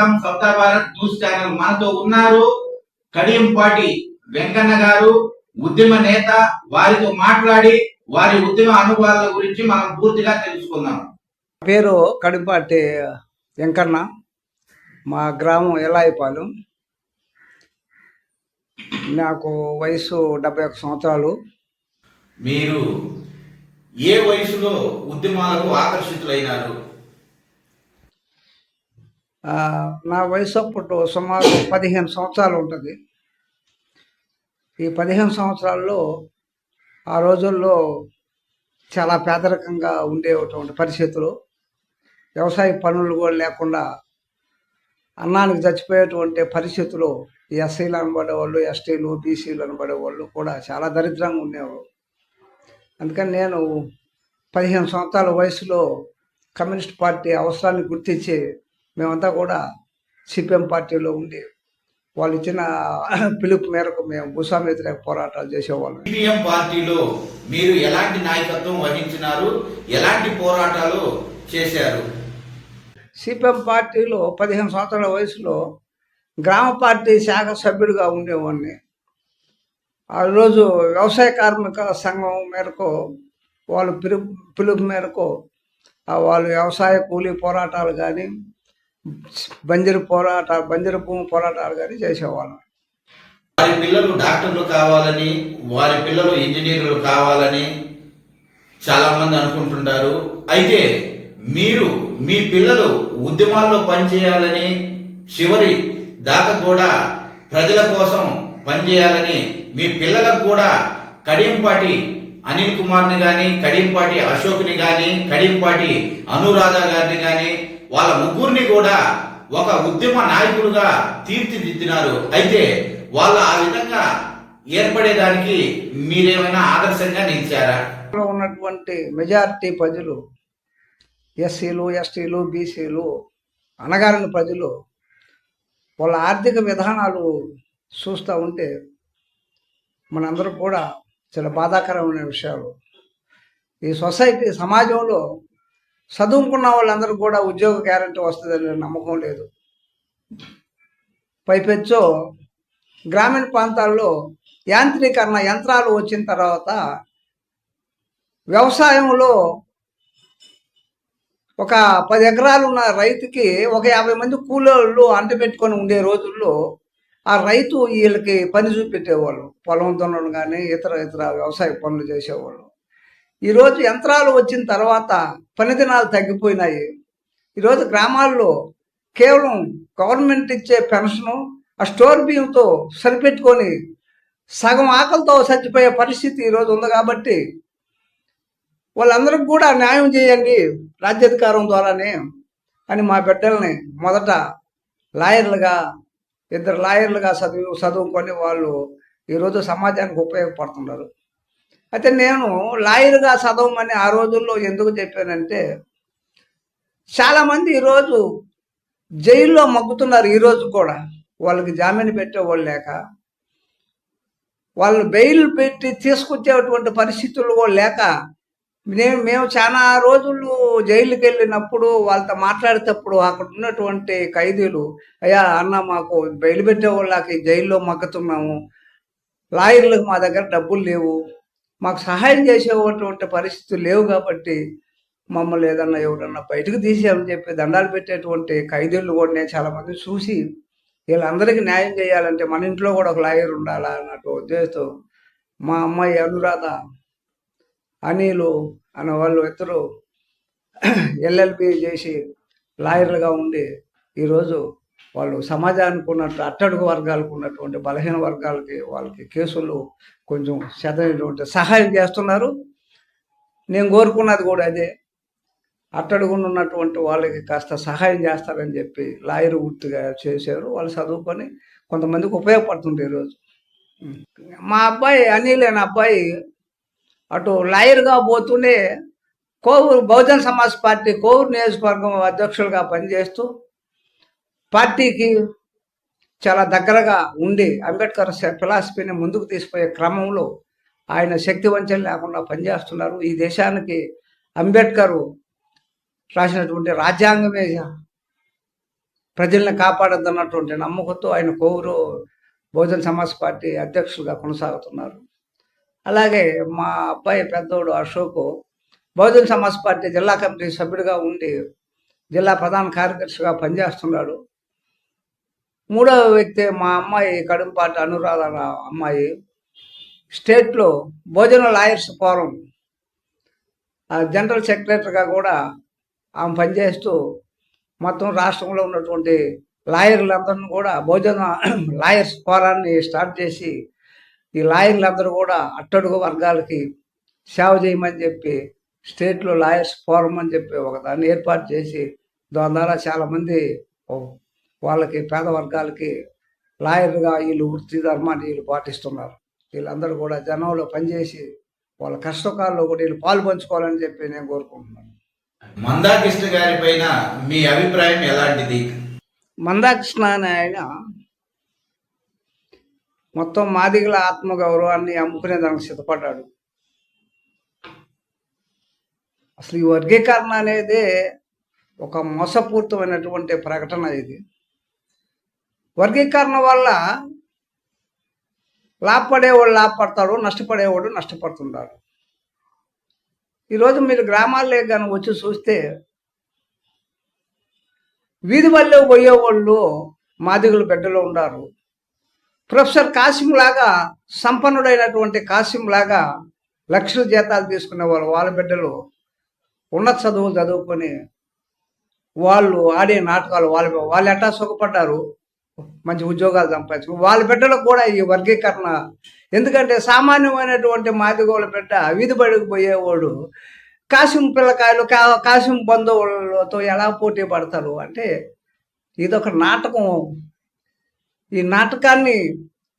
Welcome South Bharat news channel మనతో ఉన్నారు కడియంపాటి వెంకన్న గారు ఉద్యమ నేత. వారితో మాట్లాడి వారి ఉద్యమ అనుభవాల గురించి మనం పూర్తిగా తెలుసుకుందాం. పేరు కడిపాటి వెంకన్న. మా గ్రామం ఎలాయిపాలెం నాకు వయసు డెబ్బై ఒక్క సంవత్సరాలు. మీరు ఏ వయసులో ఉద్యమాలకు ఆకర్షితులైనారు? నా వయసు అప్పుడు సుమారు పదిహేను సంవత్సరాలు ఉంటుంది. ఈ పదిహేను సంవత్సరాల్లో ఆ రోజుల్లో చాలా పేదరికంగా ఉండేటువంటి పరిస్థితులు. వ్యవసాయ పనులు కూడా లేకుండా అన్నానికి చచ్చిపోయేటువంటి పరిస్థితులు ఈ ఎస్సీలు అనబడేవాళ్ళు ఎస్టీలు బీసీలు అనబడేవాళ్ళు కూడా చాలా దరిద్రంగా ఉండేవారు. అందుకని నేను పదిహేను సంవత్సరాల వయసులో కమ్యూనిస్ట్ పార్టీ అవసరాన్ని గుర్తించి మేమంతా కూడా సిపిఎం పార్టీలో ఉండి వాళ్ళు ఇచ్చిన పిలుపు మేరకు మేము భూస్వామి వ్యతిరేక పోరాటాలు చేసేవాళ్ళం. సిపిఎం పార్టీలో మీరు ఎలాంటి నాయకత్వం వహించినారు? ఎలాంటి పోరాటాలు చేశారు? సిపిఎం పార్టీలో పదిహేను సంవత్సరాల వయసులో గ్రామ పార్టీ శాఖ సభ్యుడిగా ఉండేవాడిని. ఆ రోజు వ్యవసాయ కార్మిక సంఘం మేరకు వాళ్ళు పిలుపు పిలుపు మేరకు వాళ్ళు వ్యవసాయ కూలీ పోరాటాలు కానీ బంజరు పోరాట బంజరు భూమి పోరాటాలు కానీ చేసేవాళ్ళం. వారి పిల్లలు డాక్టర్లు కావాలని వారి పిల్లలు ఇంజనీర్లు కావాలని చాలామంది అనుకుంటున్నారు అనుకుంటుంటారు. అయితే మీరు మీ పిల్లలు ఉద్యమాల్లో పనిచేయాలని చివరి దాకా కూడా ప్రజల కోసం పనిచేయాలని మీ పిల్లలకు కూడా కడియంపాటి అనిల్ కుమార్ని కానీ కడియంపాటి అశోక్ని కానీ కడియంపాటి అనురాధ గారిని కానీ వాళ్ళ ముగ్గురిని కూడా ఒక ఉద్యమ నాయకులుగా తీర్చిదిద్దినారు. అయితే వాళ్ళ ఆ విధంగా ఏర్పడేదానికి మీరేమైనా ఆదర్శంగా నిలిచారా? ఉన్నటువంటి మెజారిటీ ప్రజలు ఎస్సీలు ఎస్టీలు బీసీలు అనగారిన ప్రజలు వాళ్ళ ఆర్థిక విధానాలు చూస్తూ ఉంటే మనందరూ కూడా చాలా బాధాకరమైన విషయాలు. ఈ సొసైటీ సమాజంలో చదువుకున్న వాళ్ళందరూ కూడా ఉద్యోగ గ్యారంటీ వస్తుందని నమ్మకం లేదు. పైపెచ్చో గ్రామీణ ప్రాంతాల్లో యాంత్రీకరణ యంత్రాలు వచ్చిన తర్వాత వ్యవసాయంలో ఒక పది ఎకరాలు ఉన్న రైతుకి ఒక యాభై మంది కూలోళ్ళు అంట పెట్టుకొని ఉండే రోజుల్లో ఆ రైతు వీళ్ళకి పని చూపెట్టేవాళ్ళు. పొలం దున్నడం కానీ ఇతర ఇతర వ్యవసాయ పనులు చేసేవాళ్ళు. ఈరోజు యంత్రాలు వచ్చిన తర్వాత పని దినాలు తగ్గిపోయినాయి. ఈరోజు గ్రామాల్లో కేవలం గవర్నమెంట్ ఇచ్చే పెన్షను ఆ స్టోర్ బియ్యంతో సరిపెట్టుకొని సగం ఆకలితో చచ్చిపోయే పరిస్థితి ఈరోజు ఉంది కాబట్టి వాళ్ళందరికి కూడా న్యాయం చేయండి రాజ్యాధికారం ద్వారానే అని మా బిడ్డల్ని మొదట లాయర్లుగా ఇద్దరు లాయర్లుగా చదువు చదువుకొని వాళ్ళు ఈరోజు సమాజానికి ఉపయోగపడుతున్నారు. అయితే నేను లాయర్గా చదవమని ఆ రోజుల్లో ఎందుకు చెప్పానంటే చాలామంది ఈరోజు జైల్లో మగ్గుతున్నారు ఈరోజు కూడా. వాళ్ళకి జామీన్ పెట్టేవాళ్ళు లేక వాళ్ళు బెయిల్ పెట్టి తీసుకొచ్చేటువంటి పరిస్థితులు కూడా లేక మేము మేము చాలా రోజులు జైలుకి వెళ్ళినప్పుడు వాళ్ళతో మాట్లాడేటప్పుడు అక్కడ ఉన్నటువంటి ఖైదీలు అయ్యా అన్న మాకు బెయిల్ పెట్టే వాళ్ళకి జైల్లో మగ్గుతున్నాము. లాయర్లకు మా దగ్గర డబ్బులు లేవు. మాకు సహాయం చేసేటువంటి పరిస్థితులు లేవు కాబట్టి మమ్మల్ని ఏదన్నా ఎవరన్నా బయటకు తీసేయమని చెప్పి దండాలు పెట్టేటువంటి ఖైదీలు కూడా నేను చాలామంది చూసి వీళ్ళందరికీ న్యాయం చేయాలంటే మన ఇంట్లో కూడా ఒక లాయర్ ఉండాలా అన్నట్టు ఉద్దేశంతో మా అమ్మాయి అనురాధ అనిలు అనే వాళ్ళు ఇద్దరు ఎల్ఎల్బి చేసి లాయర్లుగా ఉండి ఈరోజు వాళ్ళు సమాజానికి ఉన్నట్టు అట్టడుగు వర్గాలకు ఉన్నటువంటి బలహీన వర్గాలకి వాళ్ళకి కేసులు కొంచెం శతమైనటువంటి సహాయం చేస్తున్నారు. నేను కోరుకున్నది కూడా అదే. అట్టడుగున ఉన్నటువంటి వాళ్ళకి కాస్త సహాయం చేస్తారని చెప్పి లాయర్ వృత్తిగా చేశారు. వాళ్ళు చదువుకొని కొంతమందికి ఉపయోగపడుతుంది ఈరోజు మా అబ్బాయి అనిల్ అనే అబ్బాయి అటు లాయర్గా పోతూనే కోవూరు బహుజన సమాజ్ పార్టీ కోవూరు నియోజకవర్గం అధ్యక్షులుగా పనిచేస్తూ పార్టీకి చాలా దగ్గరగా ఉండి అంబేద్కర్ ఫిలాసఫీని ముందుకు తీసుకుపోయే క్రమంలో ఆయన శక్తి వంచన లేకుండా పనిచేస్తున్నారు. ఈ దేశానికి అంబేద్కర్ రాసినటువంటి రాజ్యాంగమే ప్రజల్ని కాపాడద్దన్నటువంటి నమ్మకంతో ఆయన కోవూరు బహుజన సమాజ్ పార్టీ అధ్యక్షులుగా కొనసాగుతున్నారు. అలాగే మా అబ్బాయి పెద్దోడు అశోక్ బహుజన సమాజ్ పార్టీ జిల్లా కమిటీ సభ్యుడిగా ఉండి జిల్లా ప్రధాన కార్యదర్శిగా పనిచేస్తున్నాడు. మూడవ వ్యక్తి మా అమ్మాయి కడుంపాటి అనురాధ అమ్మాయి. స్టేట్లో భోజన లాయర్స్ ఫోరం. ఆ జనరల్ సెక్రటరీగా కూడా ఆమె పనిచేస్తూ మొత్తం రాష్ట్రంలో ఉన్నటువంటి లాయర్లందరిని కూడా భోజన లాయర్స్ ఫోరాన్ని స్టార్ట్ చేసి ఈ లాయర్లందరూ కూడా అట్టడుగు వర్గాలకి సేవ చేయమని చెప్పి స్టేట్లో లాయర్స్ ఫోరం అని చెప్పి ఒక దాన్ని ఏర్పాటు చేసి దాని ద్వారా చాలామంది వాళ్ళకి పేద వర్గాలకి లాయర్గా వీళ్ళు వృత్తి ధర్మాన్ని వీళ్ళు పాటిస్తున్నారు. వీళ్ళందరూ కూడా జనంలో పనిచేసి వాళ్ళ కష్టకాల్లో కూడా వీళ్ళు పాలు పంచుకోవాలని చెప్పి నేను కోరుకుంటున్నాను. మందాకృష్ణ గారి పైన మీ అభిప్రాయం ఎలాంటిది? మందాకృష్ణ అనే ఆయన మొత్తం మాదిగల ఆత్మగౌరవాన్ని అమ్ముకునే దానికి సిద్ధపడ్డాడు. అసలు ఈ వర్గీకరణ అనేది ఒక మోసపూరితమైనటువంటి ప్రకటన ఇది. వర్గీకరణ వల్ల లాభపడేవాడు లాభపడతాడు నష్టపడేవాడు నష్టపడుతుంటాడు. ఈరోజు మీరు గ్రామాల్లో కానీ వచ్చి చూస్తే వీధి వల్లే పోయేవాళ్ళు మాదిగుల బిడ్డలో ఉన్నారు ప్రొఫెసర్ కాసిం లాగా సంపన్నుడైనటువంటి కాసిం లాగా లక్షల జీతాలు తీసుకునే వాళ్ళు వాళ్ళ బిడ్డలు ఉన్నత చదువులు చదువుకొని వాళ్ళు ఆడే నాటకాలు వాళ్ళ వాళ్ళు ఎట్టా సుఖపడ్డారు? మంచి ఉద్యోగాలు సంపాదించు వాళ్ళ బిడ్డలకు కూడా ఈ వర్గీకరణ. ఎందుకంటే సామాన్యమైనటువంటి మాదిగోళ్ళ బిడ్డ వీధి బడికి పోయేవాడు కాసిం పిల్లకాయలు కా కాసిం బంధువులతో ఎలా పోటీ పడతారు అంటే ఇదొక నాటకం. ఈ నాటకాన్ని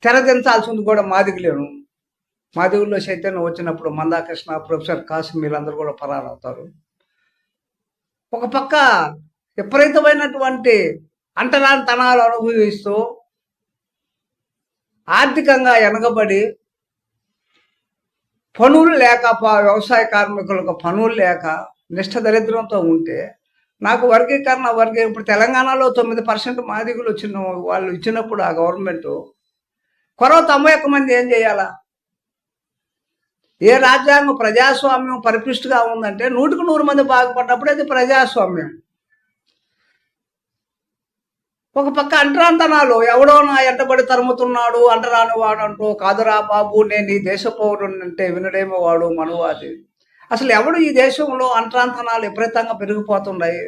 తెరదించాల్సింది కూడా మాదిగలేను. మాదిగుల్లో చైతన్యం వచ్చినప్పుడు మందాకృష్ణ ప్రొఫెసర్ కాసిం వీళ్ళందరూ కూడా పరారవుతారు. ఒక పక్క విపరీతమైనటువంటి అంటరానితనాలు అనుభవిస్తూ ఆర్థికంగా వెనకబడి పనులు లేక వ్యవసాయ కార్మికులకు పనులు లేక నిష్ఠ దరిద్రంతో ఉంటే నాకు వర్గీకరణ వర్గీ ఇప్పుడు తెలంగాణలో తొమ్మిది పర్సెంట్ మాదిగులు వచ్చిన వాళ్ళు ఇచ్చినప్పుడు ఆ గవర్నమెంట్ కొరవ తొంభై ఒక్క మంది ఏం చేయాలా? ఏ రాజ్యాంగం ప్రజాస్వామ్యం పరిపుష్టిగా ఉందంటే నూటికి నూరు మంది బాగుపడ్డప్పుడు అది ప్రజాస్వామ్యం. ఒక పక్క అంటరాంతనాలు ఎవడో నా ఎంటబడి తరుముతున్నాడు అంటరాని వాడు అంటూ కాదురా బాబు నేను ఈ దేశ అంటే వినడేమో వాడు మనువాది. అసలు ఎవడు ఈ దేశంలో అంటరాంతనాలు విపరీతంగా పెరిగిపోతున్నాయి?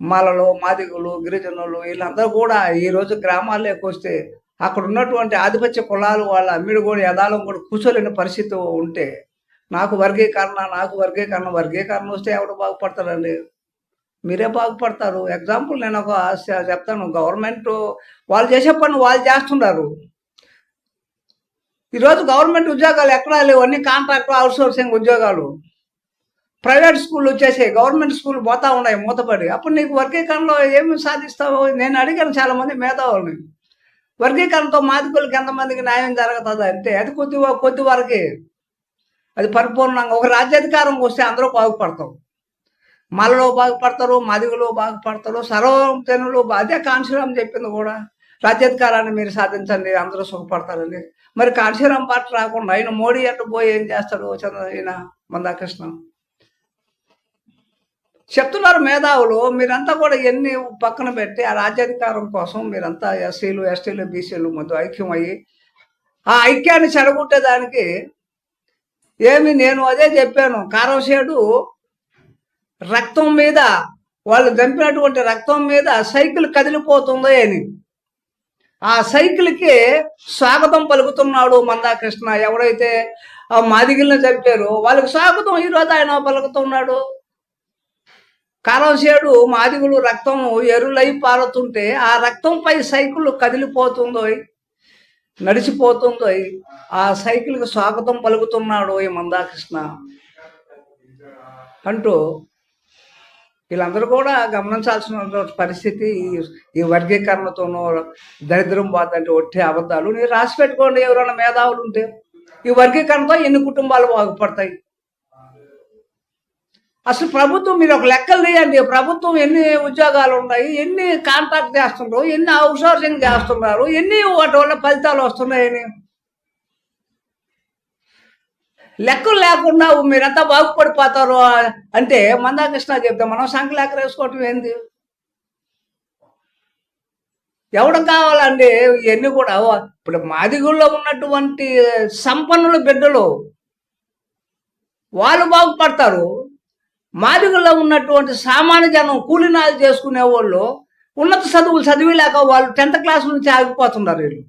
మాలలో మాదిగులు గిరిజనులు వీళ్ళందరూ కూడా ఈ రోజు గ్రామాల్లోకి వస్తే అక్కడ ఉన్నటువంటి ఆధిపత్య కులాలు వాళ్ళ అమ్మిడి కూడా యథాలం కూడా కూర్చోలేని పరిస్థితి ఉంటే నాకు వర్గీకరణ నాకు వర్గీకరణ వర్గీకరణ వస్తే ఎవడు బాగుపడతాడండి? మీరే బాగుపడతారు. ఎగ్జాంపుల్ నేను ఒక చెప్తాను. గవర్నమెంట్ వాళ్ళు చేసే పని వాళ్ళు చేస్తున్నారు ఈరోజు గవర్నమెంట్ ఉద్యోగాలు ఎక్కడా లేవు. అన్ని కాంట్రాక్ట్ అవుట్సోర్సింగ్ ఉద్యోగాలు. ప్రైవేట్ స్కూల్ వచ్చేసాయి. గవర్నమెంట్ స్కూల్ పోతా ఉన్నాయి మూతపడి అప్పుడు నీకు వర్గీకరణలో ఏమి సాధిస్తావు? నేను అడిగాను చాలా మంది మేధావుల్ని. వర్గీకరణతో మాదికులకి ఎంతమందికి న్యాయం జరుగుతుంది అంటే అది కొద్ది కొద్ది వరకే. అది పరిపూర్ణంగా ఒక రాజ్యాధికారంకి వస్తే అందరూ బాగుపడతాం మలలో బాగుపడతారు మదిగులో బాగుపడతారు సర్వజనులు అదే కాంశీరాం చెప్పింది కూడా. రాజ్యాధికారాన్ని మీరు సాధించండి అందరూ సుఖపడతారని. మరి కాంశీరాం పాట రాకుండా ఆయన మోడీ అట్టు పోయి ఏం చేస్తాడు చంద్ర ఈయన మందాకృష్ణ? చెప్తున్నారు మేధావులు మీరంతా కూడా ఎన్ని పక్కన పెట్టి ఆ రాజ్యాధికారం కోసం మీరంతా ఎస్సీలు ఎస్టీలు బీసీలు ముందు ఐక్యం అయ్యి ఆ ఐక్యాన్ని చెడగొట్టేదానికి ఏమి నేను అదే చెప్పాను. కారంశేడు రక్తం మీద వాళ్ళు చంపినటువంటి రక్తం మీద సైకిల్ కదిలిపోతుంది అని. ఆ సైకిల్కి స్వాగతం పలుకుతున్నాడు మందాకృష్ణ. ఎవడైతే ఆ మాదిగిల్ని చంపారో వాళ్ళకి స్వాగతం ఈరోజు ఆయన పలుకుతున్నాడు. కారంసేడు మాదిగులు రక్తం ఎరులై పారుతుంటే ఆ రక్తంపై సైకిల్ కదిలిపోతుందో నడిచిపోతుందో ఆ సైకిల్కి స్వాగతం పలుకుతున్నాడు ఈ మందాకృష్ణ. అంటూ వీళ్ళందరూ కూడా గమనించాల్సిన పరిస్థితి ఈ- ఈ వర్గీకరణతోనూ దరిద్రం పోతుంటే ఒట్టే అబద్ధాలు. మీరు రాసి పెట్టుకోండి ఎవరైనా మేధావులు ఉంటే. ఈ వర్గీకరణతో ఎన్ని కుటుంబాలు బాగుపడతాయి? అసలు ప్రభుత్వం మీరు ఒక లెక్కలు తీయండి. ప్రభుత్వం ఎన్ని ఉద్యోగాలు ఉన్నాయి ఎన్ని కాంట్రాక్ట్ చేస్తున్నారు ఎన్ని అవుట్సోర్సింగ్ చేస్తున్నారు ఎన్ని వాటి వల్ల ఫలితాలు వస్తున్నాయని. లెక్కలు లేకుండా మీరంతా బాగుపడిపోతారు అంటే మందాకృష్ణ చెప్తే మనం సంఖ్య లెక్క వేసుకోవటం ఏంది? ఎవడం కావాలండి? ఇవన్నీ కూడా ఇప్పుడు మాదిగుల్లో ఉన్నటువంటి సంపన్నుల బిడ్డలు వాళ్ళు బాగుపడతారు. మాదిగుల్లో ఉన్నటువంటి సామాన్య జనం కూలినాలు చేసుకునే వాళ్ళు ఉన్నత చదువులు చదివిలేక వాళ్ళు టెన్త్ క్లాస్ నుంచి ఆగిపోతున్నారు వీళ్ళు.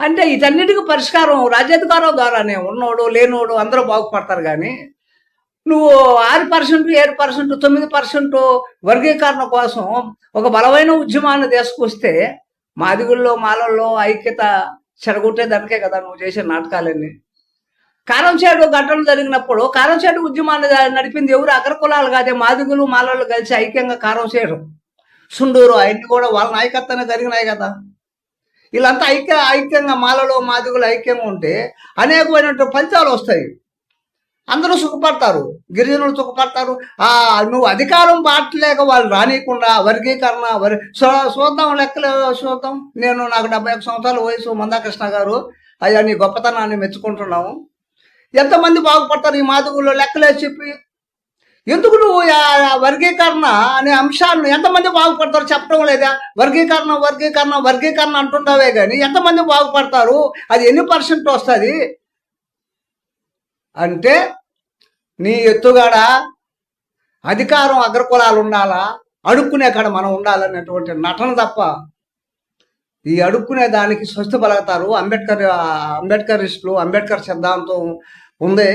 అంటే ఇటన్నిటికి పరిష్కారం రాజ్యాధికారం ద్వారానే. ఉన్నోడు లేనోడు అందరూ బాగుపడతారు కానీ నువ్వు ఆరు పర్సెంట్ ఏడు పర్సెంట్ తొమ్మిది పర్సెంట్ వర్గీకరణ కోసం ఒక బలమైన ఉద్యమాన్ని తీసుకొస్తే మాదిగుల్లో మాలల్లో ఐక్యత చెడగొట్టే దానికే కదా నువ్వు చేసే నాటకాలన్నీ. కారంచేడు ఘటనలు జరిగినప్పుడు కారంచేడు ఉద్యమాన్ని నడిపింది ఎవరు? అగ్రకులాలు కాదే. మాదిగులు మాలలు కలిసి ఐక్యంగా కారం చేయడం సుండూరు అవన్నీ కూడా వాళ్ళ నాయకత్వమే జరిగినాయి కదా. వీళ్ళంతా ఐక్య ఐక్యంగా మాలలో మాదిగులు ఐక్యంగా ఉంటే అనేకమైనటువంటి ఫలితాలు వస్తాయి. అందరూ సుఖపడతారు. గిరిజనులు సుఖపడతారు. ఆ నువ్వు అధికారం పాటలేక వాళ్ళు రానియకుండా వర్గీకరణ వరి చూద్దాం లెక్కలు చూద్దాం నేను నాకు డెబ్బై ఒక సంవత్సరాల వయసు మందాకృష్ణ గారు. అయ్యా నీ గొప్పతనాన్ని మెచ్చుకుంటున్నాము. ఎంతమంది బాగుపడతారు ఈ మాదుగుల్లో లెక్కలే చెప్పి ఎందుకు నువ్వు వర్గీకరణ అనే అంశాలను ఎంతమంది బాగుపడతారు చెప్పడం లేదా? వర్గీకరణ వర్గీకరణ వర్గీకరణ అంటుండవే కానీ ఎంతమంది బాగుపడతారు? అది ఎన్ని పర్సెంట్ వస్తుంది? అంటే నీ ఎత్తుగాడ? అధికారం అగ్రకులాలు ఉండాలా? అడుక్కునే కాడ మనం ఉండాలనేటువంటి నటన తప్ప ఈ అడుక్కునే దానికి స్వస్థ పలుకుతారు. అంబేద్కర్ అంబేద్కరిస్టులు అంబేద్కర్ సిద్ధాంతం ఉంది.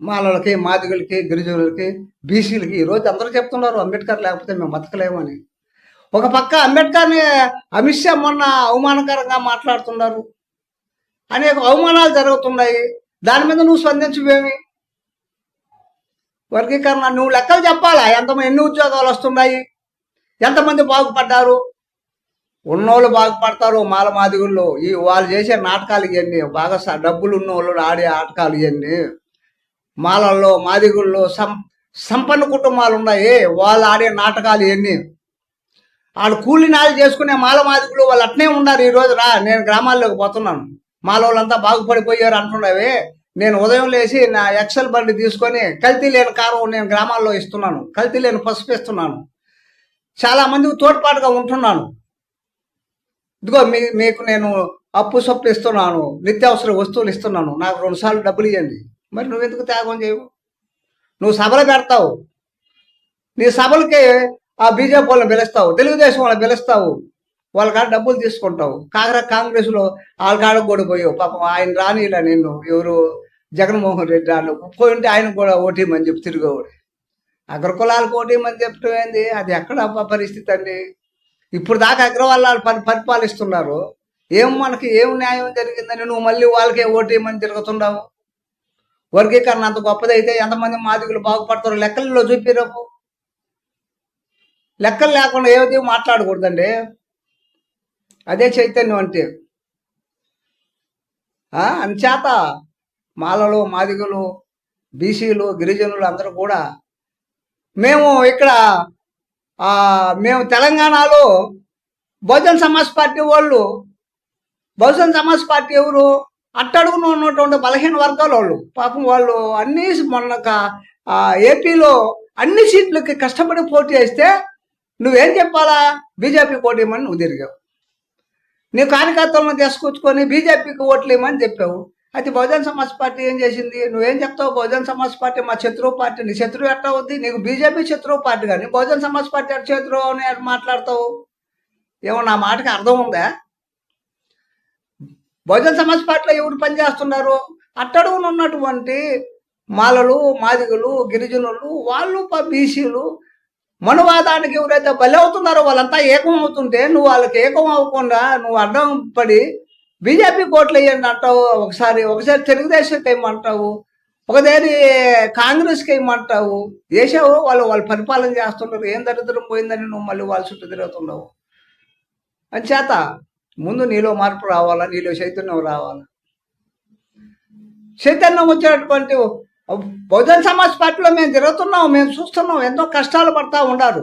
మాలలకి మాదిగులకి గిరిజనులకి బీసీలకి ఈరోజు అందరూ చెప్తున్నారు అంబేద్కర్ లేకపోతే మేము బతకలేమని ఒక పక్క అంబేద్కర్ని అమిత్ షా మొన్న అవమానకరంగా మాట్లాడుతున్నారు. అనేక అవమానాలు జరుగుతున్నాయి. దాని మీద నువ్వు స్పందించవేమి? వర్గీకరణ నువ్వు లెక్కలు చెప్పాలా? ఎంతమంది ఎన్ని ఉద్యోగాలు వస్తున్నాయి? ఎంతమంది బాగుపడ్డారు? ఉన్నోళ్ళు బాగుపడతారు మాల మాదిగుళ్ళు. ఈ వాళ్ళు చేసే నాటకాలు ఇవన్నీ బాగా డబ్బులు ఉన్నోళ్ళు ఆడే ఆటకాలు ఇవన్నీ మాలల్లో మాదిగుల్లో సం సంపన్న కుటుంబాలు ఉన్నాయి వాళ్ళు ఆడే నాటకాలు ఇవన్నీ వాళ్ళు కూలి నాలు చేసుకునే మాల మాదిగులు వాళ్ళు అట్నే ఉన్నారు ఈ రా నేను గ్రామాల్లోకి పోతున్నాను. మాల వాళ్ళంతా బాగుపడిపోయారు అంటున్నావే. నేను ఉదయం లేచి నా ఎక్సెల్ బండి తీసుకొని కల్తీ లేని కారం నేను గ్రామాల్లో ఇస్తున్నాను. కల్తీ లేని పసుపు ఇస్తున్నాను చాలా మందికి తోడ్పాటుగా ఉంటున్నాను. ఇదిగో మీ మీకు నేను అప్పు సొప్పు ఇస్తున్నాను. నిత్యావసర వస్తువులు ఇస్తున్నాను. నాకు రెండుసార్లు డబ్బులు ఇవ్వండి మరి నువ్వెందుకు త్యాగం చేయవు? నువ్వు సభలు పెడతావు. నీ సభలకి ఆ బీజేపీ వాళ్ళని పిలుస్తావు. తెలుగుదేశం వాళ్ళని పిలుస్తావు. వాళ్ళ కాడ డబ్బులు తీసుకుంటావు. కాంగ్రెస్ కాంగ్రెస్లో వాళ్ళ కాడ కూడా పోయావు. పాపం ఆయన రానిలా నిన్ను. ఎవరు? జగన్మోహన్ రెడ్డి వాళ్ళు పోయింటే ఆయన కూడా ఓటీమని చెప్పి తిరిగేవాడు. అగ్రకులాలకు ఓటీమని చెప్పడం ఏంది? అది ఎక్కడ పరిస్థితి అండి? ఇప్పుడు దాకా అగ్రవాళ్ళు పని పరిపాలిస్తున్నారు. ఏం మనకి ఏం న్యాయం జరిగిందని నువ్వు మళ్ళీ వాళ్ళకే ఓటీమని తిరుగుతున్నావు? వర్గీకరణ అంత గొప్పదైతే ఎంతమంది మాదిగులు బాగుపడతారో లెక్కల్లో చూపిరపు లెక్కలు లేకుండా ఏది మాట్లాడకూడదండి. అదే చైతన్యం అంటే. ఆ, అంచేత మాలలు మాదిగులు బీసీలు గిరిజనులు అందరూ కూడా మేము ఇక్కడ మేము తెలంగాణలో బహుజన్ సమాజ్ పార్టీ వాళ్ళు బహుజన్ సమాజ్ పార్టీ ఎవరు? అట్టడుగున ఉన్నటువంటి బలహీన వర్గాల వాళ్ళు. పాపం వాళ్ళు అన్ని మొన్న ఏపీలో అన్ని సీట్లకి కష్టపడి పోటీ చేస్తే నువ్వేం చెప్పాలా? బీజేపీ ఓటేయమని నువ్వు తిరిగావు. నీ కార్యకర్తలను తీసుకొచ్చుకొని బీజేపీకి ఓట్లేయమని చెప్పావు. అయితే బహుజన్ సమాజ్ పార్టీ ఏం చేసింది? నువ్వేం చెప్తావు? బహుజన్ సమాజ్ పార్టీ మా శత్రువు పార్టీ. నీ శత్రువు ఎట్లా అవుద్ది? నీకు బీజేపీ శత్రువు పార్టీ కానీ బహుజన్ సమాజ్ పార్టీ ఎట్ శత్రువు అని మాట్లాడతావు? ఏమో నా మాటకి అర్థం ఉందా? బహుజన్ సమాజ్ పార్టీలో ఎవరు పనిచేస్తున్నారు? అట్టడుగున ఉన్నటువంటి మాలలు మాదిగలు గిరిజనులు వాళ్ళు బీసీలు మనువాదానికి ఎవరైతే బలి అవుతున్నారో వాళ్ళంతా ఏకం అవుతుంటే నువ్వు వాళ్ళకి ఏకం అవ్వకుండా నువ్వు అడ్డం పడి బీజేపీ కోట్లు వేయండి అంటావు ఒకసారి. ఒకసారి తెలుగుదేశంకి ఏమంటావు? ఒకసారి కాంగ్రెస్కి ఏమంటావు? వేసావు వాళ్ళు వాళ్ళు పరిపాలన చేస్తున్నారు. ఏం దరిద్రం పోయిందని నువ్వు మళ్ళీ వాళ్ళ చుట్టూ తిరుగుతున్నావు? అంచేత ముందు నీలో మార్పు రావాలా? నీలో చైతన్యం రావాలా? చైతన్యం వచ్చేటటువంటి బహుజన సమాజ్ పార్టీలో మేము తిరుగుతున్నాం మేము చూస్తున్నాం ఎంతో కష్టాలు పడతా ఉండారు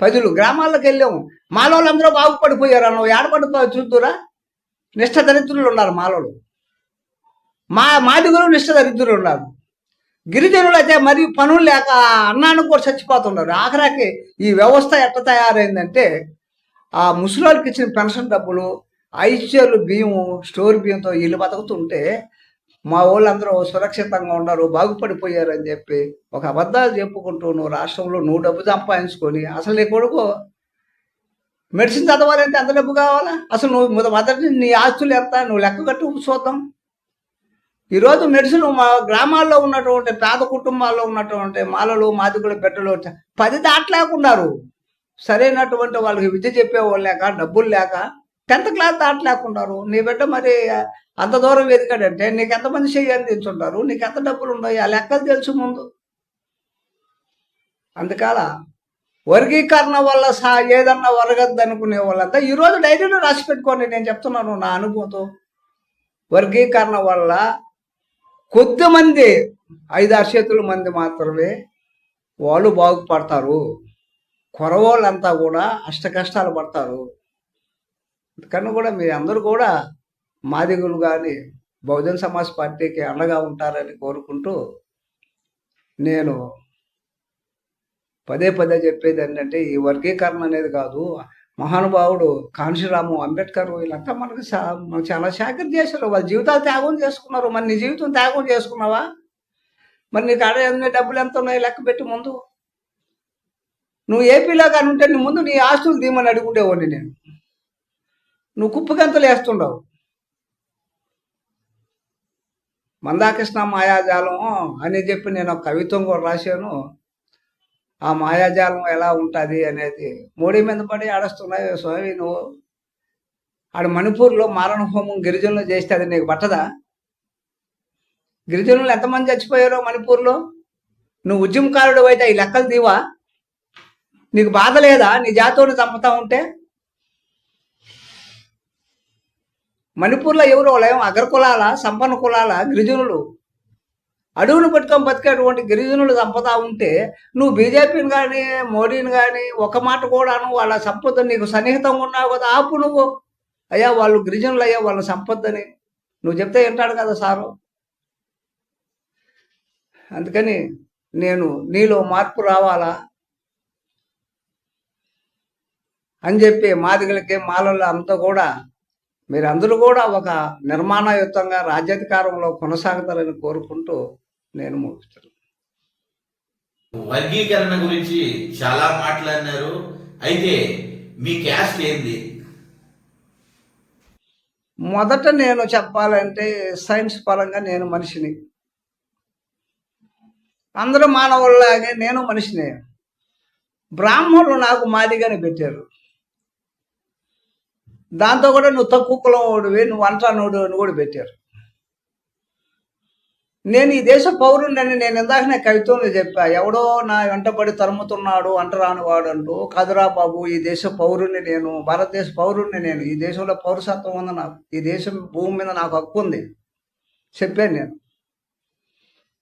ప్రజలు గ్రామాలకు వెళ్ళాము. మాలోళ్ళందరూ బాగుపడిపోయారు అన్న ఏడపడిపో చూద్దురా. నిష్ఠ దరిద్రులు ఉన్నారు మాలోళ్ళు. మా మాదిగులు నిష్ట దరిద్రులు ఉన్నారు. గిరిజనులు అయితే మరి పనులు లేక అన్నానికి కూడా చచ్చిపోతున్నారు. ఆఖరాకి ఈ వ్యవస్థ ఎట్ట తయారైందంటే ఆ ముసలాళ్ళకి ఇచ్చిన పెన్షన్ డబ్బులు ఐశ్వర్లు బియ్యము స్టోర్ బియ్యంతో వీళ్ళు బతుకుతుంటే మా వాళ్ళందరూ సురక్షితంగా ఉన్నారు బాగుపడిపోయారు అని చెప్పి ఒక అబద్ధాలు చెప్పుకుంటూ నువ్వు రాష్ట్రంలో నువ్వు డబ్బు సంపాదించుకొని అసలు నీ కొడుకు మెడిసిన్ చదవాలంటే ఎంత డబ్బు కావాలా? అసలు నువ్వు మొదటి నీ ఆస్తులు ఎంత? నువ్వు లెక్క కట్టు చూద్దాం. ఈరోజు మెడిసిన్ మా గ్రామాల్లో ఉన్నటువంటి పేద కుటుంబాల్లో ఉన్నటువంటి మాలలు మాదిగుల బిడ్డలు పది దాటలేకున్నారు. సరైనటువంటి వాళ్ళకి విద్య చెప్పేవాళ్ళు లేక డబ్బులు లేక టెన్త్ క్లాస్ దాటలేకున్నారు నీ బిడ్డ మరి అంత దూరం వెతికాడంటే నీకు ఎంతమంది చేయాలి తెచ్చుంటారు నీకు ఎంత డబ్బులు ఉన్నాయి ఆ లెక్కలు తెలుసు ముందు. అందుకాల వర్గీకరణ వల్ల సా ఏదన్నా వరగద్దు అనుకునే వాళ్ళంతా ఈరోజు డైరీలో రాసి పెట్టుకోండి. నేను చెప్తున్నాను నా అనుభవంతో. వర్గీకరణ వల్ల కొద్ది మంది ఐదారు చేతుల మంది మాత్రమే వాళ్ళు బాగుపడతారు. కొరవాళ్ళంతా కూడా అష్ట కష్టాలు పడతారు. అందుకని కూడా మీ అందరూ కూడా మాదిగులు కానీ బహుజన్ సమాజ్ పార్టీకి అండగా ఉంటారని కోరుకుంటూ నేను పదే పదే చెప్పేది ఏంటంటే ఈ వర్గీకరణ అనేది కాదు. మహానుభావుడు కాంశీరాము అంబేద్కర్ వీళ్ళంతా మనకు మనకు చాలా శాఖ చేశారు. వాళ్ళ జీవితాలు త్యాగం చేసుకున్నారు. మరి నీ జీవితం త్యాగం చేసుకున్నావా? మరి నీకు ఆడ డబ్బులు ఎంత ఉన్నాయి లెక్క పెట్టి ముందు? నువ్వు ఏపీలో కానీ ఉంటే నీ ముందు నీ ఆస్తులు తీయమని అడుగుండేవాడిని నేను. నువ్వు కుప్పగంతలు వేస్తుండవు. మందాకృష్ణ మాయాజాలం అని చెప్పి నేను ఒక కవిత్వం కూడా రాశాను. ఆ మాయాజాలం ఎలా ఉంటుంది అనేది మోడీ మీద పడి ఆడస్తున్నావు స్వామి నువ్వు. ఆడ మణిపూర్లో మారణ హోమం గిరిజనులు చేస్తే అది నీకు పట్టదా? గిరిజనులు ఎంతమంది చచ్చిపోయారో మణిపూర్లో? నువ్వు ఉద్యమకారుడు అయితే ఈ లెక్కలు దీవా నీకు బాధ లేదా? నీ జాతోని చంపుతా ఉంటే? మణిపూర్లో ఎవరో లేం అగ్ర కులాల సంపన్న కులాల? గిరిజనులు. అడవును పట్టుకొని బతికేటువంటి గిరిజనులు చంపుతా ఉంటే నువ్వు బీజేపీని కానీ మోడీని కానీ ఒక మాట కూడాను వాళ్ళ సంపద నీకు సన్నిహితంగా ఉన్నావు కదా ఆపు నువ్వు. అయ్యా వాళ్ళు గిరిజనులు అయ్యా వాళ్ళ సంపదని నువ్వు చెప్తే వింటాడు కదా సారు. అందుకని నేను నీలో మార్పు రావాలా? అని చెప్పి మాదిగలకి మాలల్లో అంతా కూడా మీరందరూ కూడా ఒక నిర్మాణయుతంగా రాజ్యాధికారంలో కొనసాగుతారని కోరుకుంటూ నేను ముగిస్తాను వర్గీకరణ గురించి చాలా మాట్లాడినారు. అయితే మీ క్యాస్ట్ ఏంది? మొదట నేను చెప్పాలంటే సైన్స్ పరంగా నేను మనిషిని. అందరూ మానవుల్లాగే నేను మనిషినే. బ్రాహ్మణులు నాకు మాదిగానే పెట్టారు. దాంతో కూడా నువ్వు తక్కువ కులం ఓడివి నువ్వు అంటానోడు అని కూడా పెట్టారు. నేను ఈ దేశ పౌరుణ్ణి నేను ఇందాక నా కవిత్వంలో చెప్పా ఎవడో నా వెంటబడి తరుముతున్నాడు అంటరాని వాడు అంటూ కదురా బాబు ఈ దేశ పౌరుణ్ణి నేను భారతదేశ పౌరుణ్ణి నేను ఈ దేశంలో పౌరసత్వం ఉంది నాకు ఈ దేశం భూమి మీద నాకు హక్కు ఉంది. చెప్పాను నేను.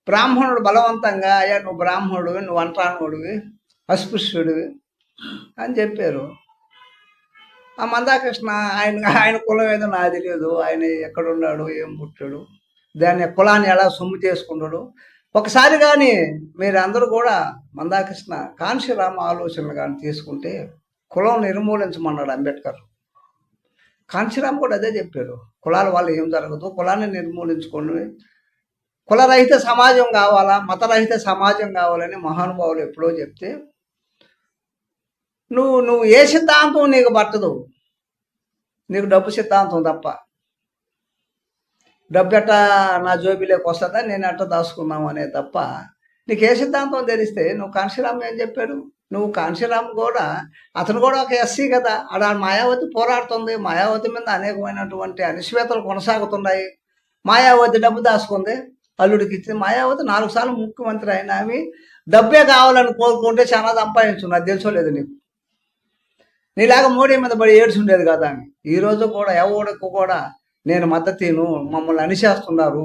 బ్రాహ్మణుడు బలవంతంగా అయ్యా నువ్వు బ్రాహ్మణుడివి నువ్వు అంటరానివాడివి అస్పృశ్యుడివి అని చెప్పారు. ఆ మందాకృష్ణ ఆయన ఆయన కులం ఏదో నాకు తెలియదు. ఆయన ఎక్కడున్నాడు ఏం పుట్టాడు దాన్ని కులాన్ని ఎలా సొమ్ము చేసుకున్నాడు ఒకసారి కానీ మీరు అందరూ కూడా మందాకృష్ణ కాంశీరామ ఆలోచనలు కానీ తీసుకుంటే కులం నిర్మూలించమన్నాడు అంబేద్కర్. కాంశీరామ్ కూడా అదే చెప్పారు కులాల వల్ల ఏం జరగదు కులాన్ని నిర్మూలించుకొని కులరహిత సమాజం కావాలా మతరహిత సమాజం కావాలని మహానుభావులు ఎప్పుడో చెప్తే నువ్వు నువ్వు ఏ సిద్ధాంతం నీకు పట్టదు? నీకు డబ్బు సిద్ధాంతం తప్ప. డబ్బు ఎట్ట నా జోబీలోకి వస్తుందా? నేను ఎట్ట దాచుకున్నాం అనే తప్ప. నీకు ఏ సిద్ధాంతం తెలిస్తే నువ్వు కాంశీరామ్ ఏం చెప్పాడు? నువ్వు కాంశీరామ్ కూడా అతను కూడా ఒక ఎస్సీ కదా. ఆడ మాయావతి పోరాడుతుంది. మాయావతి మీద అనేకమైనటువంటి అనిశ్వేతలు కొనసాగుతున్నాయి. మాయావతి డబ్బు దాచుకుంది. అల్లుడికి ఇచ్చింది. మాయావతి నాలుగు సార్లు ముఖ్యమంత్రి అయిన ఆమె డబ్బే కావాలని కోరుకుంటే చాలా సంపాదించు నాకు తెలుసోలేదు నీకు? నీలాగా మోడీ మీద పడి ఏడ్చుండేది కదా అని. ఈ రోజు కూడా ఎవడకు కూడా నేను మద్దతును మమ్మల్ని అనిచేస్తున్నారు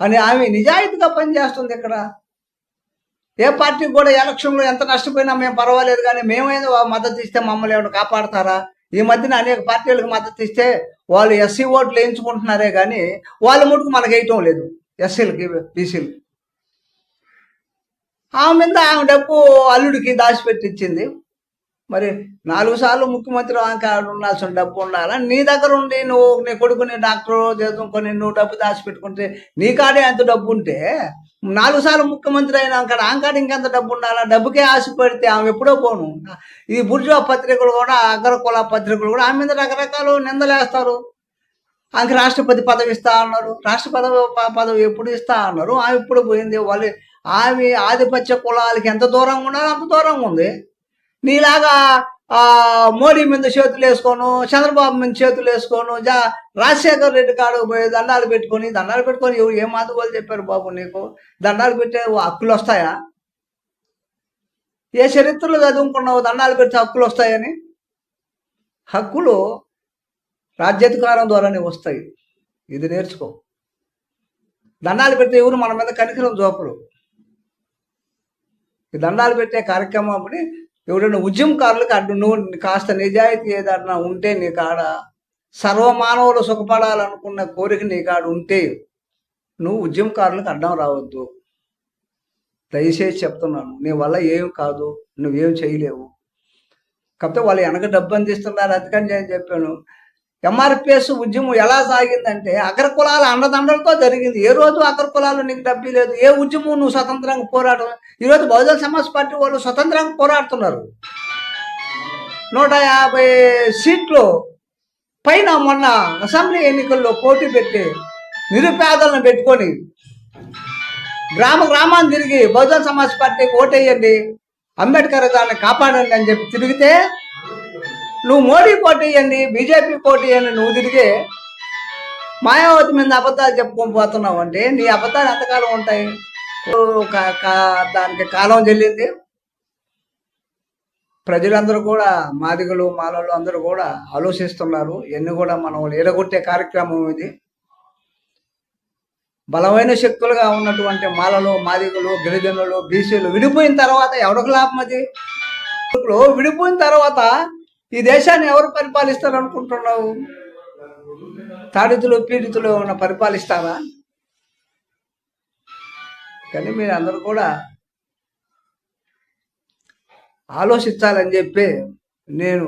అని ఆమె నిజాయితీగా పనిచేస్తుంది ఇక్కడ. ఏ పార్టీకి కూడా ఎలక్షన్లో ఎంత నష్టపోయినా మేము పర్వాలేదు కానీ మేమైనా మద్దతు ఇస్తే మమ్మల్ని ఏమైనా కాపాడతారా? ఈ మధ్యన అనేక పార్టీలకు మద్దతు ఇస్తే వాళ్ళు ఎస్సీ ఓట్లు వేయించుకుంటున్నారే కానీ వాళ్ళ ముట్టుకు మనకు వేయటం లేదు ఎస్సీలకి బీసీలకి. ఆమె మీద ఆమె డబ్బు అల్లుడికి దాచిపెట్టించింది. మరి నాలుగు సార్లు ముఖ్యమంత్రి కాడ ఉండాల్సిన డబ్బు ఉండాలా? నీ దగ్గర ఉండి నువ్వు నీ కొడుకుని డాక్టర్ చదువుకొని నువ్వు డబ్బు దాచిపెట్టుకుంటే నీ కాడే అంత డబ్బు ఉంటే నాలుగు సార్లు ముఖ్యమంత్రి అయినా అక్కడ ఆంకాడ ఇంకెంత డబ్బు ఉండాలా? డబ్బుకే ఆశపడితే ఆమె ఎప్పుడో పోను. ఈ బుర్జా పత్రికలు కూడా అగ్రకుల పత్రికలు కూడా ఆమె మీద రకరకాలు నిందలేస్తారు. ఆమెకి రాష్ట్రపతి పదవి ఇస్తా అన్నారు. రాష్ట్రపతి ప- పదవి ఎప్పుడు ఇస్తా అన్నారు. ఆమె ఇప్పుడు పోయింది? వాళ్ళు ఆమె ఆధిపత్య కులాలకి ఎంత దూరంగా ఉండాలో? అంత దూరంగా ఉంది. నీలాగా ఆ మోడీ మీద చేతులు వేసుకోను చంద్రబాబు మీద చేతులు వేసుకోను జా రాజశేఖర్ రెడ్డి కాడ పోయి దండాలు పెట్టుకొని దండాలు పెట్టుకొని ఎవరు ఏం మాధుకోలు చెప్పారు బాబు నీకు? దండాలు పెట్టే హక్కులు వస్తాయా? ఏ చరిత్రలో చదువుకున్నావు దండాలు పెడితే హక్కులు వస్తాయని? హక్కులు రాజ్యాధికారం ద్వారానే వస్తాయి. ఇది నేర్చుకో. దండాలు పెడితే ఎవరు మన మీద కనికరం చూపరు. ఈ దండాలు పెట్టే కార్యక్రమం అప్పుడు ఎవరైనా ఉద్యమకారులకు అడ్డు నువ్వు కాస్త నిజాయితీ ఏదన్నా ఉంటే నీ కాడ సర్వమానవులు సుఖపడాలనుకున్న కోరిక నీ కాడ ఉంటే నువ్వు ఉద్యమకారులకు అడ్డం రావద్దు. దయచేసి చెప్తున్నాను నీ వల్ల ఏం కాదు నువ్వేం చేయలేవు. కాకపోతే వాళ్ళు వెనక డబ్బు అందిస్తున్నారు అందుకని నేను చెప్పాను. ఎంఆర్పిఎస్ ఉద్యమం ఎలా సాగిందంటే అగ్ర కులాల అండదండలతో జరిగింది. ఏ రోజు అగ్రకులాలు నీకు డబ్బీ లేదు? ఏ ఉద్యమం నువ్వు స్వతంత్రంగా పోరాటం? ఈరోజు బహుజన సమాజ్ పార్టీ వాళ్ళు స్వతంత్రంగా పోరాడుతున్నారు. నూట యాభై సీట్లు పైన మొన్న అసెంబ్లీ ఎన్నికల్లో పోటీ పెట్టి నిరుపేదలను పెట్టుకొని గ్రామ గ్రామాన్ని తిరిగి బహుజన సమాజ్ పార్టీకి ఓటేయండి. అంబేద్కర్ దాన్ని కాపాడండి అని చెప్పి తిరిగితే నువ్వు మోడీ కోటేయండి బీజేపీ పోటీ అని నువ్వు తిరిగి మాయావతి మీద అబద్ధాలు చెప్పుకొని పోతున్నావు అంటే నీ అబద్ధాలు ఎంతకాలం ఉంటాయి? దానికి కాలం చెల్లింది. ప్రజలందరూ కూడా మాదిగలు మాలలు అందరూ కూడా ఆలోచిస్తున్నారు. ఎన్ని కూడా మనం ఎడగొట్టే కార్యక్రమం ఇది. బలమైన శక్తులుగా ఉన్నటువంటి మాలలు మాదిగలు గిరిజనులు బీసీలు విడిపోయిన తర్వాత ఎవరికి లాభం అది? ఇప్పుడు విడిపోయిన తర్వాత ఈ దేశాన్ని ఎవరు పరిపాలిస్తారు అనుకుంటున్నావు తాడితులు పీడితులు ఉన్న పరిపాలిస్తారా కానీ మీరు అందరూ కూడా ఆలోచించాలని చెప్పి నేను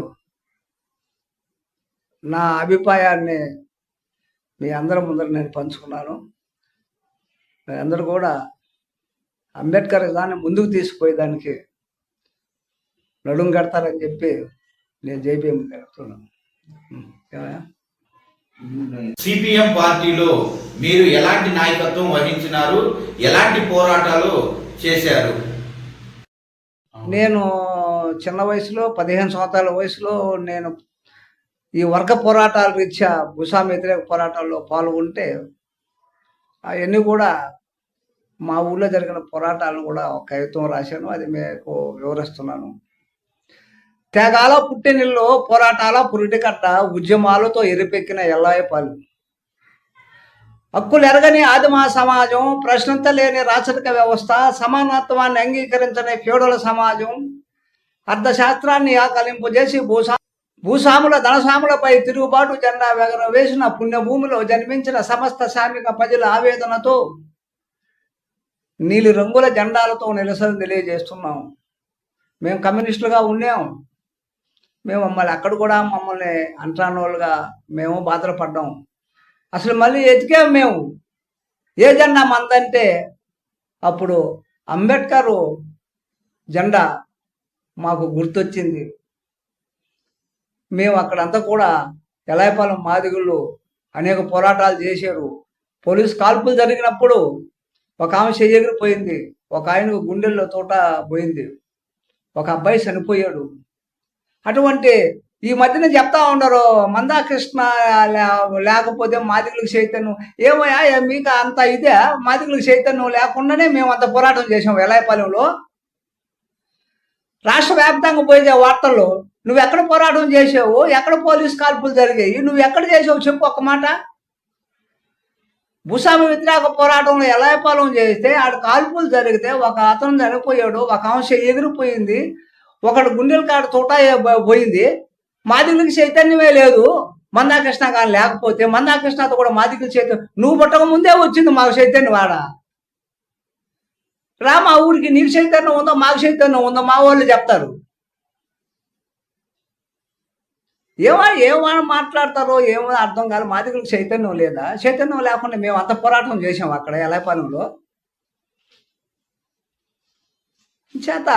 నా అభిప్రాయాన్ని మీ అందరి ముందర నేను పంచుకున్నాను. అందరూ కూడా అంబేద్కర్ దాన్ని ముందుకు తీసుకుపోయేదానికి నడుం కడతారని చెప్పి నేను జైపీఎం? సిపిఎం పార్టీలో మీరు ఎలాంటి నాయకత్వం వహించినారు? ఎలాంటి పోరాటాలు చేశారు? నేను చిన్న వయసులో పదిహేను సంవత్సరాల వయసులో నేను ఈ వర్గ పోరాటాల రీత్యా భూస్వామ్య వ్యతిరేక పోరాటాల్లో పాల్గొంటే అవన్నీ కూడా మా ఊళ్ళో జరిగిన పోరాటాలను కూడా కవిత్వం రాశాను. అది మీకు వివరిస్తున్నాను. త్యాగాల పుట్టినిల్లో పోరాటాల పురిటికట్ట ఉద్యమాలతో ఎరిపెక్కిన ఎల్లాయపాలు హక్కులు ఎరగని ఆదిమ సమాజం ప్రశ్నించలేని రాచరిక వ్యవస్థ సమానత్వాన్ని అంగీకరించని ఫ్యూడల సమాజం అర్థశాస్త్రాన్ని ఆకలింపజేసి భూసా భూస్వాముల ధనసాములపై తిరుగుబాటు జెండా వెగర వేసిన పుణ్యభూమిలో జన్మించిన సమస్త సామిక ప్రజల ఆవేదనతో నీలి రంగుల జెండాలతో నిరసన తెలియజేస్తున్నాం మేము కమ్యూనిస్టులుగా ఉన్నాం. మేము మమ్మల్ని అక్కడ కూడా మమ్మల్ని అంటానోళ్ళుగా మేము బాధలు పడ్డాం అసలు మళ్ళీ ఎతికాం మేము? ఏ జెండా మందంటే అప్పుడు అంబేద్కర్ జెండా మాకు గుర్తొచ్చింది. మేము అక్కడంతా కూడా ఎలాయపాలెం మాదిగుళ్ళు అనేక పోరాటాలు చేశారు. పోలీస్ కాల్పులు జరిగినప్పుడు ఒక ఆమె చెయ్యగిరిపోయింది ఒక ఆయనకు గుండెల్లో తోట పోయింది. ఒక అబ్బాయి చనిపోయాడు. అటువంటి ఈ మధ్యన చెప్తా ఉండరు మందాకృష్ణ లే- లేకపోతే మాదికులకు చైతన్యం. ఏమయ్యా మీకు అంత ఇదే? మాదికులకు చైతన్యం లేకుండానే మేము అంత పోరాటం చేసాం ఎలాయపాలెంలో రాష్ట్ర వ్యాప్తంగా పోయే వార్తల్లో నువ్వు ఎక్కడ పోరాటం చేసావు ఎక్కడ పోలీస్ కాల్పులు జరిగాయి? నువ్వు ఎక్కడ చేసావు చెప్పు ఒక మాట. భూస్వామి వ్యతిరేక పోరాటంలో ఎలాయపాలెం చేస్తే ఆడ కాల్పులు జరిగితే ఒక అతను చనిపోయాడు ఒక అంశం ఎగిరిపోయింది. ఒకడు గుండెల కాడ తోట పోయింది. మాదిగులకి చైతన్యమే లేదు. మందాకృష్ణ కానీ లేకపోతే మందాకృష్ణతో కూడా మాదిగుల చైతన్యం నువ్వు పుట్టక ముందే వచ్చింది మాకు చైతన్యం వాడ రా మా ఊరికి నీకు చైతన్యం ఉందో మాకు చైతన్యం ఉందో మా వాళ్ళు చెప్తారు. ఏమో ఏమో మాట్లాడతారో ఏమో అర్థం కాదు మాదిగులకు చైతన్యం లేదా? చైతన్యం లేకుండా మేము అంత పోరాటం చేసాం అక్కడ ఎలాపనంలో చేత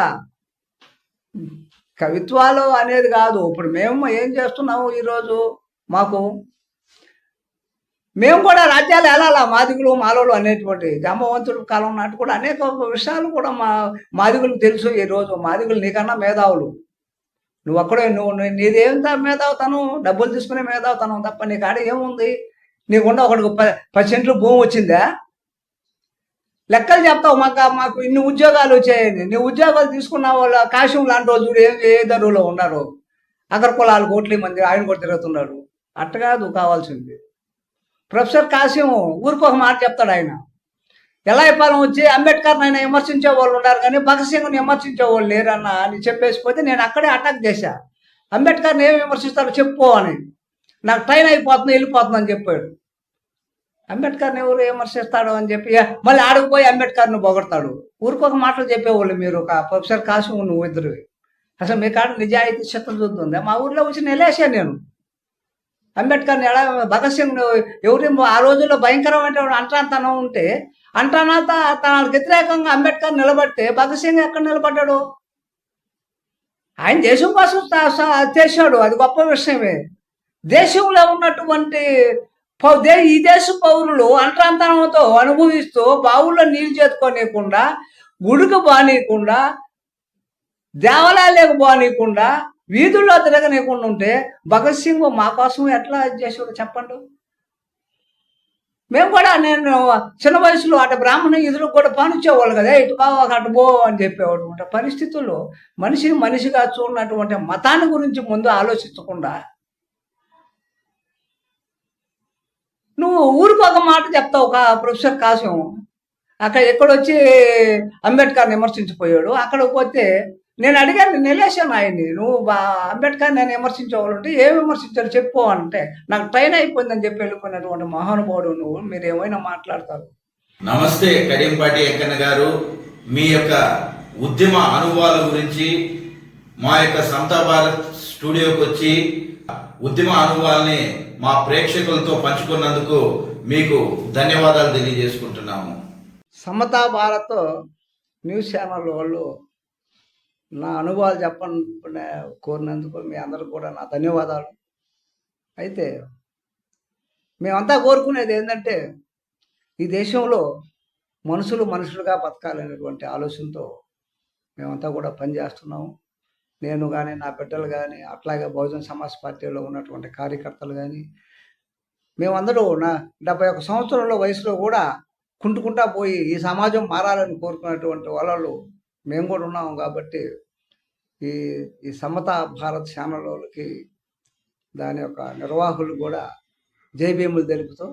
కవిత్వాలు అనేది కాదు. ఇప్పుడు మేము ఏం చేస్తున్నాము ఈరోజు? మాకు మేము కూడా రాజ్యాలు వెళ్ళాలా? మాదిగులు మాలోలు అనేటువంటి జాంబవంతుడు కాలం నాటి కూడా అనేక విషయాలు కూడా మా మాదిగులకు తెలుసు ఈరోజు. మాదిగులు నీకన్నా మేధావులు. నువ్వు అక్కడే నువ్వు నీదేం తా- డబ్బులు తీసుకునే మేధావుతాను తప్ప నీ కాడ ఏముంది? నీకుండా ఒకటి ప- పది సెంట్లు భూమి వచ్చిందా? లెక్కలు చెప్తావు మాకు మాకు ఇన్ని ఉద్యోగాలు వచ్చాయని. నీ ఉద్యోగాలు తీసుకున్న వాళ్ళ కాశ్యం లాంటి వాళ్ళు చూడు ఏ ఏ ధరువులో ఉన్నారు అగ్ర కులాలు కోట్ల మంది ఆయన కూడా తిరుగుతున్నారు. అట్ట కాదు కావాల్సింది. ప్రొఫెసర్ కాశ్యం ఊరికి ఒక మాట చెప్తాడు ఆయన. ఎలాయపాలెం వచ్చి అంబేద్కర్ ఆయన విమర్శించే వాళ్ళు ఉన్నారు కానీ భగత్ సింగ్ని విమర్శించే వాళ్ళు లేరన్న అని చెప్పేసిపోతే నేను అక్కడే అటాక్ చేశా. అంబేద్కర్ని ఏం విమర్శిస్తారో చెప్పు అని. నాకు ట్రైన్ అయిపోతుంది వెళ్ళిపోతుంది అని చెప్పాడు. అంబేద్కర్ని ఎవరు విమర్శిస్తాడు అని చెప్పి మళ్ళీ ఆడకపోయి అంబేద్కర్ని పొగడతాడు. ఊరికొక మాటలు చెప్పేవాళ్ళు మీరు ఒక ప్రొఫెసర్ కాసు నువ్వు ఇద్దరు అసలు మీ కాడ నిజాయితీ చిత్తం చూస్తుంది? మా ఊర్లో వచ్చి నిలేసాను నేను. అంబేద్కర్ని ఎలా భగత్ సింగ్ ఎవరి ఆ రోజుల్లో భయంకరమైన అంటరాంతనం ఉంటే అంటానాత తనకు వ్యతిరేకంగా అంబేద్కర్ నిలబడితే భగత్ సింగ్ ఎక్కడ నిలబడ్డాడు? ఆయన దేశం కోసం చేశాడు. అది గొప్ప విషయమే. దేశంలో ఉన్నటువంటి ఈ దేశ పౌరులు అంటరాంతరంతో అనుభవిస్తూ బావుల్లో నీళ్ళు చేతుకోనియకుండా గుడికి బానీయకుండా దేవాలయాలకు బానీయకుండా వీధుల్లో తిరగనీయకుండా ఉంటే భగత్ సింగ్ మా కోసం ఎట్లా చేసాడు చెప్పండి? మేము కూడా నేను చిన్న వయసులో అటు బ్రాహ్మణ ఎదురు కూడా పానిచ్చేవాళ్ళు కదా ఇటు బావ అటు బో అని చెప్పేవాడు అనమాట. పరిస్థితుల్లో మనిషిని మనిషిగా చూడనటువంటి మతాన్ని గురించి ముందు ఆలోచించకుండా నువ్వు ఊరికి ఒక మాట చెప్తావు ఒక ప్రొఫెసర్ కాశం. అక్కడ ఎక్కడొచ్చి అంబేద్కర్ విమర్శించిపోయాడు. అక్కడ పోతే నేను అడిగాను నిలేశాను ఆయన్ని నువ్వు అంబేద్కర్ నేను విమర్శించేవాళ్ళు ఏం విమర్శించారు చెప్పు అంటే. నాకు ట్రైన్ అయిపోయిందని చెప్పి వెళ్ళిపోయినటువంటి మహానుభావుడు నువ్వు మీరు ఏమైనా మాట్లాడతారు? నమస్తే కరీంపాటి వెంకన్న గారు. మీ యొక్క ఉద్యమ అనుభవాల గురించి మా యొక్క సంతా భారత్ స్టూడియోకి వచ్చి ఉద్యమ అనుభవాల్ని మా ప్రేక్షకులతో పంచుకున్నందుకు మీకు ధన్యవాదాలు తెలియజేసుకుంటున్నాము. సమతా భారత్ న్యూస్ ఛానల్ వాళ్ళు నా అనుభవాలు చెప్పని కోరినందుకు మీ అందరూ కూడా నా ధన్యవాదాలు. అయితే మేమంతా కోరుకునేది ఏంటంటే ఈ దేశంలో మనుషులు మనుషులుగా బతకాలనేటువంటి ఆలోచనతో మేమంతా కూడా పనిచేస్తున్నాము. నేను కానీ నా బిడ్డలు కానీ అట్లాగే బహుజన సమాజ్ పార్టీలో ఉన్నటువంటి కార్యకర్తలు కానీ మేమందరూ నా డెబ్బై ఒక సంవత్సరంలో వయసులో కూడా కుంటుకుంటా పోయి ఈ సమాజం మారాలని కోరుకున్నటువంటి వాళ్ళు మేము కూడా ఉన్నాము కాబట్టి ఈ ఈ సమతా భారత్ ఛానల్ వాళ్ళకి దాని యొక్క నిర్వాహకులు కూడా జైభీములు తెలుపుతూ